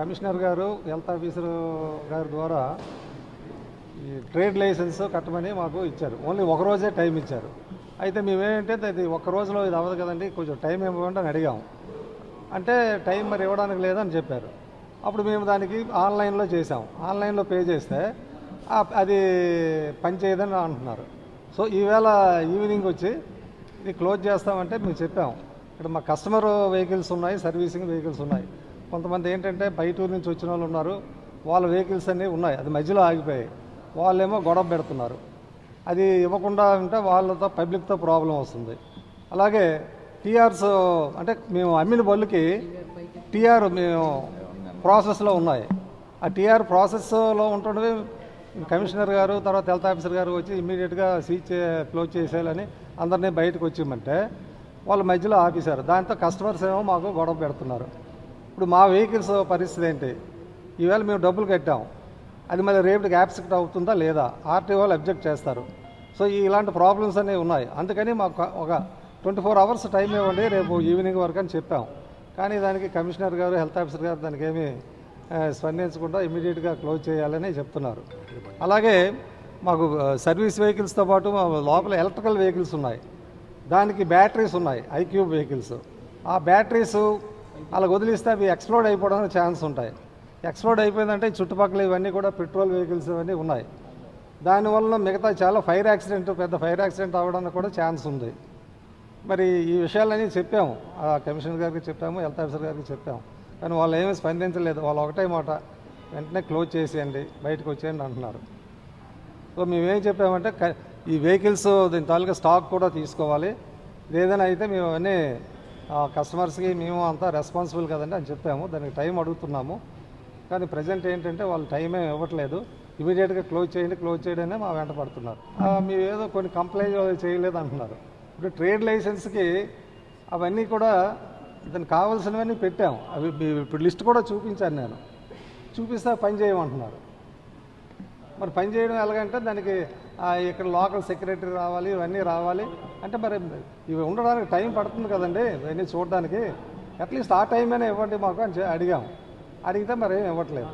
Commissioner గారు health officer గారి ద్వారా ఈ ట్రేడ్ లైసెన్స్ కట్టమని మాకు ఇచ్చారు. ఓన్లీ ఒక రోజే టైం ఇచ్చారు. అయితే మేమేంటే అది ఒక్క రోజులో ఇది అవ్వదు కదండి కొంచెం టైం ఇవ్వమంటే అని అడిగాము అంటే టైం మరి ఇవ్వడానికి లేదని చెప్పారు. అప్పుడు మేము దానికి ఆన్లైన్లో చేసాం ఆన్లైన్లో పే చేస్తే అది పనిచేయదని అంటున్నారు. సో ఈవేళ ఈవినింగ్ వచ్చి ఇది క్లోజ్ చేస్తామంటే మేము చెప్పాము ఇక్కడ మా కస్టమర్ వెహికల్స్ ఉన్నాయి సర్వీసింగ్ వెహికల్స్ ఉన్నాయి. కొంతమంది ఏంటంటే బయటూరు నుంచి వచ్చిన వాళ్ళు ఉన్నారు. వాళ్ళ వెహికల్స్ అన్నీ ఉన్నాయి. అది మధ్యలో ఆగిపోయాయి. వాళ్ళేమో గొడవ పెడుతున్నారు. అది ఇవ్వకుండా ఉంటే వాళ్ళతో పబ్లిక్తో ప్రాబ్లం వస్తుంది. అలాగే టీఆర్స్ అంటే మేము అమ్మిన బళ్ళుకి టీఆర్ మేము ప్రాసెస్లో ఉన్నాయి. ఆ టీఆర్ ప్రాసెస్లో ఉంటుండే కమిషనర్ గారు తర్వాత హెల్త్ ఆఫీసర్ గారు వచ్చి ఇమీడియట్గా సీచ్ చే క్లోజ్ చేసేయాలని అందరినీ బయటకు వచ్చిమంటే వాళ్ళ మధ్యలో ఆపేశారు. దాంతో కస్టమర్స్ ఏమో మాకు గొడవ పెడుతున్నారు. ఇప్పుడు మా వెహికల్స్ పరిస్థితి ఏంటి? ఈవేళ మేము డబ్బులు కట్టాం. అది మళ్ళీ రేపటికి యాప్సెక్ట్ అవుతుందా లేదా? ఆర్టీ వాళ్ళు అబ్జెక్ట్ చేస్తారు. సో ఇలాంటి ప్రాబ్లమ్స్ అనేవి ఉన్నాయి. అందుకని మాకు ఒక ట్వంటీ ఫోర్ అవర్స్ టైం ఇవ్వండి రేపు ఈవినింగ్ వరకు అని చెప్పాం. కానీ దానికి కమిషనర్ గారు హెల్త్ ఆఫీసర్ గారు దానికి ఏమీ స్పందించకుండా ఇమీడియట్గా క్లోజ్ చేయాలని చెప్తున్నారు. అలాగే మాకు సర్వీస్ వెహికల్స్తో పాటు మా లోపల ఎలక్ట్రికల్ వెహికల్స్ ఉన్నాయి. దానికి బ్యాటరీస్ ఉన్నాయి ఐక్యూబ్ వెహికల్స్. ఆ బ్యాటరీస్ అలా వదిలిస్తే అవి ఎక్స్ప్లోడ్ అయిపోవడానికి ఛాన్స్ ఉంటాయి. ఎక్స్ప్లోడ్ అయిపోయిందంటే ఈ చుట్టుపక్కల ఇవన్నీ కూడా పెట్రోల్ వెహికల్స్ ఇవన్నీ ఉన్నాయి. దానివల్ల మిగతా చాలా ఫైర్ యాక్సిడెంట్ పెద్ద ఫైర్ యాక్సిడెంట్ అవ్వడానికి కూడా ఛాన్స్ ఉంది. మరి ఈ విషయాలన్నీ చెప్పాము. ఆ కమిషనర్ గారికి చెప్పాము హెల్త్ ఆఫీసర్ గారికి చెప్పాము. కానీ వాళ్ళు ఏమీ స్పందించలేదు. వాళ్ళు ఒకటే మాట వెంటనే క్లోజ్ చేసేయండి బయటకు వచ్చేయండి అంటున్నారు. సో మేమేం చెప్పామంటే ఈ వెహికల్స్ దీని తాలూకా స్టాక్ కూడా తీసుకోవాలి. ఏదైనా అయితే మేము అవన్నీ కస్టమర్స్కి మేము అంతా రెస్పాన్సిబుల్ కదండి అని చెప్పాము. దానికి టైం అడుగుతున్నాము. కానీ ప్రజెంట్ ఏంటంటే వాళ్ళు టైం ఇవ్వట్లేదు. ఇమీడియట్గా క్లోజ్ చేయండి క్లోజ్ చేయడమే మా వెంట పడుతున్నారు. మీరు ఏదో కొన్ని కంప్లైంట్ చేయలేదు అంటున్నారు. ఇప్పుడు ట్రేడ్ లైసెన్స్కి అవన్నీ కూడా దానికి కావాల్సినవన్నీ పెట్టాము. అవి ఇప్పుడు లిస్ట్ కూడా చూపించాను నేను. చూపిస్తే పని చేయమంటున్నారు. మరి పని చేయడం ఎలాగంటే దానికి ఇక్కడ లోకల్ సెక్రటరీ రావాలి ఇవన్నీ రావాలి. అంటే మరి ఇవి ఉండడానికి టైం పడుతుంది కదండి ఇవన్నీ చూడడానికి. అట్లీస్ట్ ఆ టైం అయినా ఇవ్వండి మాకు అని అడిగాం. అడిగితే మరి ఏం ఇవ్వట్లేదు.